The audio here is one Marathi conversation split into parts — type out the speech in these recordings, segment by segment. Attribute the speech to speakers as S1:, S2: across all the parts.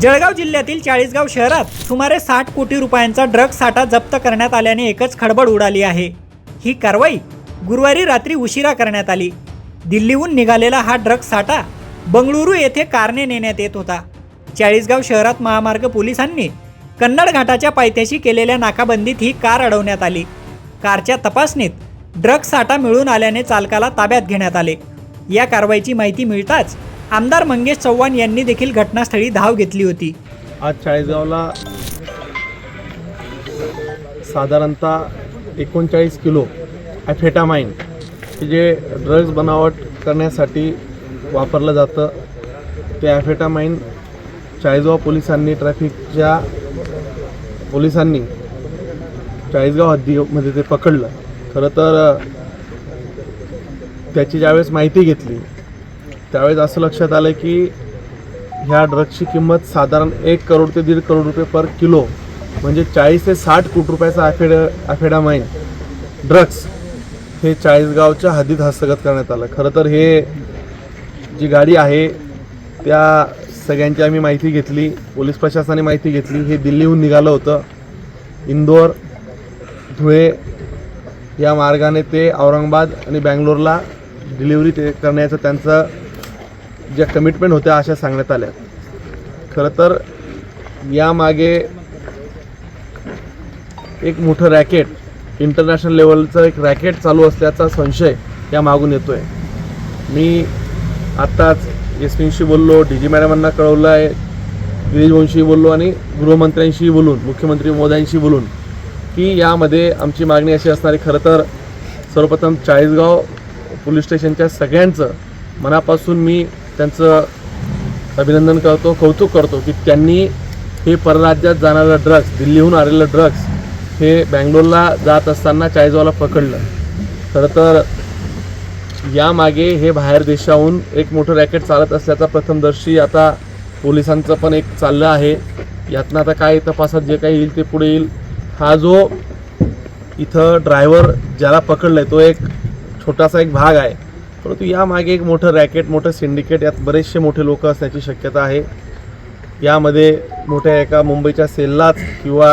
S1: जळगाव जिल्ह्यातील चाळीसगाव शहरात सुमारे साठ कोटी रुपयांचा ड्रग साठा जप्त करण्यात आल्याने एकच खडबड उडाली आहे. ही कारवाई गुरुवारी रात्री उशिरा करण्यात आली. दिल्लीहून निघालेला हा ड्रग साठा बंगळुरू येथे कारने नेण्यात येत होता. चाळीसगाव शहरात महामार्ग पोलिसांनी कन्नड घाटाच्या पायथ्याशी केलेल्या नाकाबंदीत ही कार अडवण्यात आली. कारच्या तपासणीत ड्रग साठा मिळून आल्याने चालकाला ताब्यात घेण्यात आले. या कारवाईची माहिती मिळताच आमदार मंगेश चव्हाण यांनी देखील घटनास्थळी धाव घेतली होती.
S2: आज चाळीसगावला साधारणतः एकोणचाळीस किलो ॲफेटामाइन हे जे ड्रग्ज बनावट करण्यासाठी वापरलं जातं ते ॲफेटामाइन चाळीसगाव पोलिसांनी ट्रॅफिकच्या पोलिसांनी चाळीसगाव हद्दीमध्ये ते पकडलं. खरं तर त्याची ज्यावेळेस माहिती घेतली त्यावेळेस असं लक्षात आलं की ह्या ड्रग्सची किंमत साधारण एक करोड ते दीड करोड रुपये पर किलो म्हणजे चाळीस ते साठ कोटी रुपयाचा ॲफेड ॲफेडामाईन ड्रग्स हे चाळीसगावच्या हद्दीत हस्तगत करण्यात आलं. खरं तर हे जी गाडी आहे त्या सगळ्यांची आम्ही माहिती घेतली पोलीस प्रशासनाने माहिती घेतली. हे दिल्लीहून निघालं होतं. इंदोर धुळे या मार्गाने ते औरंगाबाद आणि बँगलोरला डिलिव्हरी ते करण्याचं त्यांचं ज्या कमिटमेंट होत्या अशा सांगण्यात आल्या. खरं तर यामागे एक मोठं रॅकेट इंटरनॅशनल लेवलचं एक रॅकेट चालू असल्याचा संशय या मागून येतो आहे मी आत्ताच एसपींशी बोललो डी जी मॅडमांना कळवलं आहे गिरीशवंशी बोललो आणि गृहमंत्र्यांशी बोलून मुख्यमंत्री मोदयांशी बोलून की यामध्ये आमची मागणी अशी असणारी खरं तर सर्वप्रथम चाळीसगाव पोलीस स्टेशनच्या सगळ्यांचं मनापासून मी त्यांचं अभिनंदन करतो कौतुक करतो की त्यांनी हे परराज्यात जाणारं ड्रग्स दिल्लीहून आलेलं ड्रग्स हे बँगलोरला जात असताना चाळीसगावला पकडलं. खरं तर यामागे हे बाहेर देशाहून एक मोठं रॅकेट चालत असल्याचा प्रथमदर्शी आता पोलिसांचं पण एक चाललं आहे. यातनं आता काय तपासात जे काही येईल ते पुढे येईल. हा जो इथं ड्रायव्हर ज्याला पकडलं आहे तो एक छोटासा एक भाग आहे. परंतु यामागे एक मोठं रॅकेट मोठं सिंडिकेट यात बरेचसे मोठे लोक असण्याची शक्यता आहे. यामध्ये मोठ्या एका मुंबईच्या सेललाच किंवा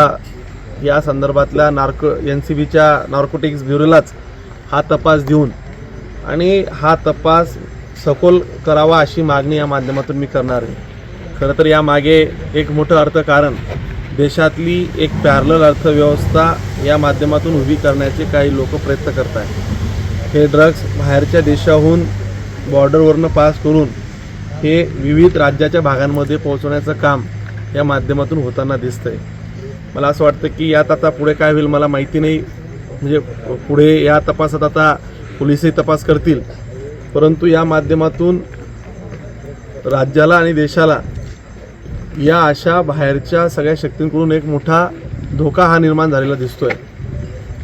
S2: या संदर्भातल्या नार्को एन सी बीच्या नार्कोटिक्स ब्युरोलाच हा तपास देऊन आणि हा तपास सखोल करावा अशी मागणी या माध्यमातून मी करणार आहे. खरं तर यामागे एक मोठं अर्थकारण देशातली एक पॅरलल अर्थव्यवस्था या माध्यमातून उभी करण्याचे काही लोक प्रयत्न करत आहेत हे ड्रग्स बाहेरच्या देशाहून बॉर्डरवरनं पास करून हे विविध राज्याच्या भागांमध्ये पोहोचवण्याचं काम या माध्यमातून होताना दिसतं आहे मला असं वाटतं की यात आता पुढे काय होईल मला माहिती नाही. म्हणजे पुढे या तपासात आता पोलिसही तपास करतील. परंतु या माध्यमातून राज्याला आणि देशाला या अशा बाहेरच्या सगळ्या शक्तींकडून एक मोठा धोका हा निर्माण झालेला दिसतो आहे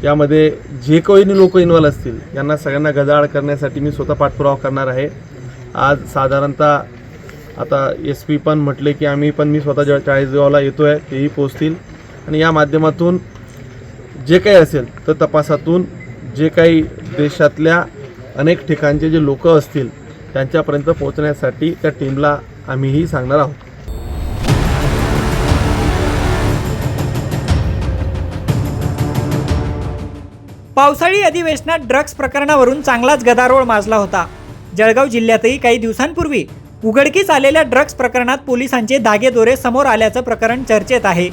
S2: यामध्ये जे कोणी लोक इन्व्हॉल्व असतील यांना सगळ्यांना गजाआड करण्यासाठी मी स्वतः पाठपुरावा करणार आहे. आज साधारणतः आता एस पी पण म्हटले की आम्ही पण मी स्वतः जेव्हा चाळीसगावला येतो आहे तेही पोचतील आणि या माध्यमातून जे काही असेल तर तपासातून जे काही देशातल्या अनेक ठिकाणचे जे लोक असतील त्यांच्यापर्यंत पोहोचण्यासाठी त्या टीमला आम्हीही सांगणार आहोत.
S1: पावसाळी अधिवेशनात ड्रग्ज प्रकरणावरून चांगलाच गदारोळ माजला होता. जळगाव जिल्ह्यातही काही दिवसांपूर्वी उघडकीस आलेल्या ड्रग्ज प्रकरणात पोलिसांचे धागेदोरे समोर आल्याचं प्रकरण चर्चेत आहे.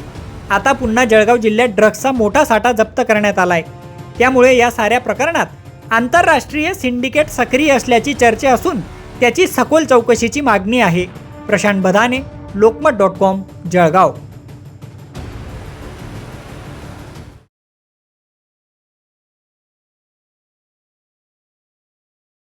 S1: आता पुन्हा जळगाव जिल्ह्यात ड्रग्जचा मोठा साठा जप्त करण्यात आलाय. त्यामुळे या साऱ्या प्रकरणात आंतरराष्ट्रीय सिंडिकेट सक्रिय असल्याची चर्चा असून त्याची सखोल चौकशीची मागणी आहे. प्रशांत बधाने लोकमत डॉट कॉम जळगाव.